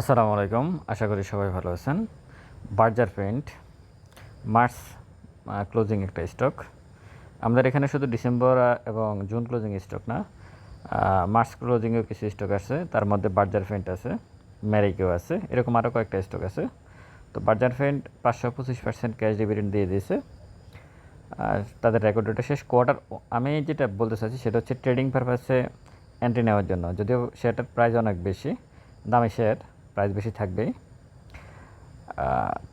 আসসালামু আলাইকুম। আশা করি সবাই ভালো আছেন। বার্জার পেন্ট মার্চ ক্লোজিং একটা স্টক আমাদের এখানে শুধু ডিসেম্বর এবং জুন ক্লোজিং স্টক না মার্চ ক্লোজিংয়েও কিছু স্টক আছে। তার মধ্যে বার্জার পেন্ট আছে ম্যারিকেও আছে, এরকম আরও কয়েকটা স্টক আছে। তো বার্জার পেন্ট পাঁচশো পঁচিশ পার্সেন্ট ক্যাশ ডিভিডেন্ড দিয়ে দিয়েছে। আর তাদের রেকর্ড ডেটা শেষ কোয়ার্টার আমি যেটা বলতে চাইছি সেটা হচ্ছে ট্রেডিং পারপাসে এন্ট্রি নেওয়ার জন্য। যদিও শেয়ারটার প্রাইস অনেক বেশি, দামি শেয়ার প্রাইস বেশি থাকবেই।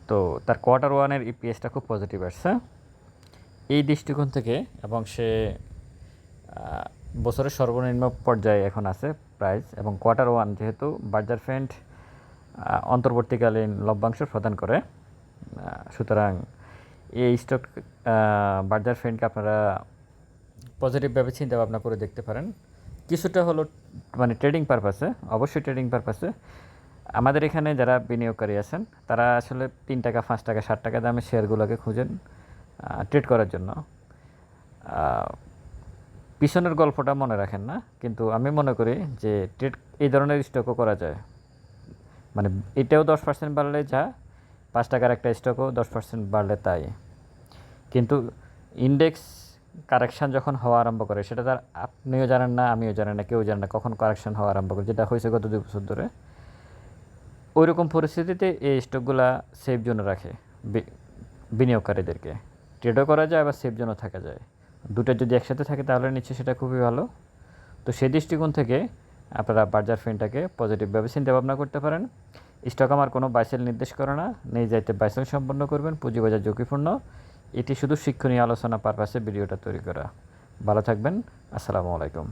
তো তার কোয়ার্টার ওয়ানের ইপিএসটা খুব পজিটিভ আসছে। এই দৃষ্টিকোণ থেকে এবং সে বছরের সর্বনিম্ন পর্যায়ে এখন আছে প্রাইস এবং কোয়ার্টার ওয়ান যেহেতু বার্জার ফ্যান্ট অন্তর্বর্তীকালীন লভ্যাংশ প্রদান করে সুতরাং এই স্টক বার্জার ফ্যান্টকে আপনারা পজিটিভভাবে চিন্তা ভাবনা করে দেখতে পারেন। কিছুটা হলো মানে ট্রেডিং পারপাসে অবশ্যই ট্রেডিং পারপাসে আমাদের এখানে যারা বিনিয়োগকারী আছেন, তারা আসলে তিন টাকা, পাঁচ টাকা, ষাট টাকা দামে শেয়ারগুলোকে খুঁজেন ট্রেড করার জন্য। পিছনের গল্পটা মনে রাখেন না, কিন্তু আমি মনে করি যে ট্রেড এই ধরনের স্টকও করা যায়। মানে এটাও দশ পার্সেন্ট বাড়লে যা, পাঁচ টাকার একটা স্টকও দশ পার্সেন্ট বাড়লে তাই। কিন্তু ইন্ডেক্স কারেকশান যখন হওয়া আরম্ভ করে, সেটা তার আপনিও জানেন না, আমিও জানি না, কেউ জানে না কখন কারেকশান হওয়া আরম্ভ করে, যেটা হয়েছে গত দুই বছর ধরে ওই রকম পরিস্থিতিতে এই স্টকগুলা সেফ জোনে রাখে বিনিয়োগকারীদেরকে। ট্রেডও করা যায় আবার সেফ জোনও থাকা যায়। দুটো যদি একসাথে থাকে তাহলে নিচ্ছে সেটা খুবই ভালো। তো সেই দৃষ্টিকোণ থেকে আপনারা বার্জার ফেনটাকে পজিটিভভাবে চিন্তা ভাবনা করতে পারেন। স্টক আমার কোনো বাইসেল নির্দেশ করে না। নেই যাইতে বাইসেল সম্পন্ন করবেন, পুঁজিবাজার ঝুঁকিপূর্ণ। এটি শুধু শিক্ষণীয় আলোচনা পারপাসে ভিডিওটা তৈরি করা। ভালো থাকবেন। আসসালামু আলাইকুম।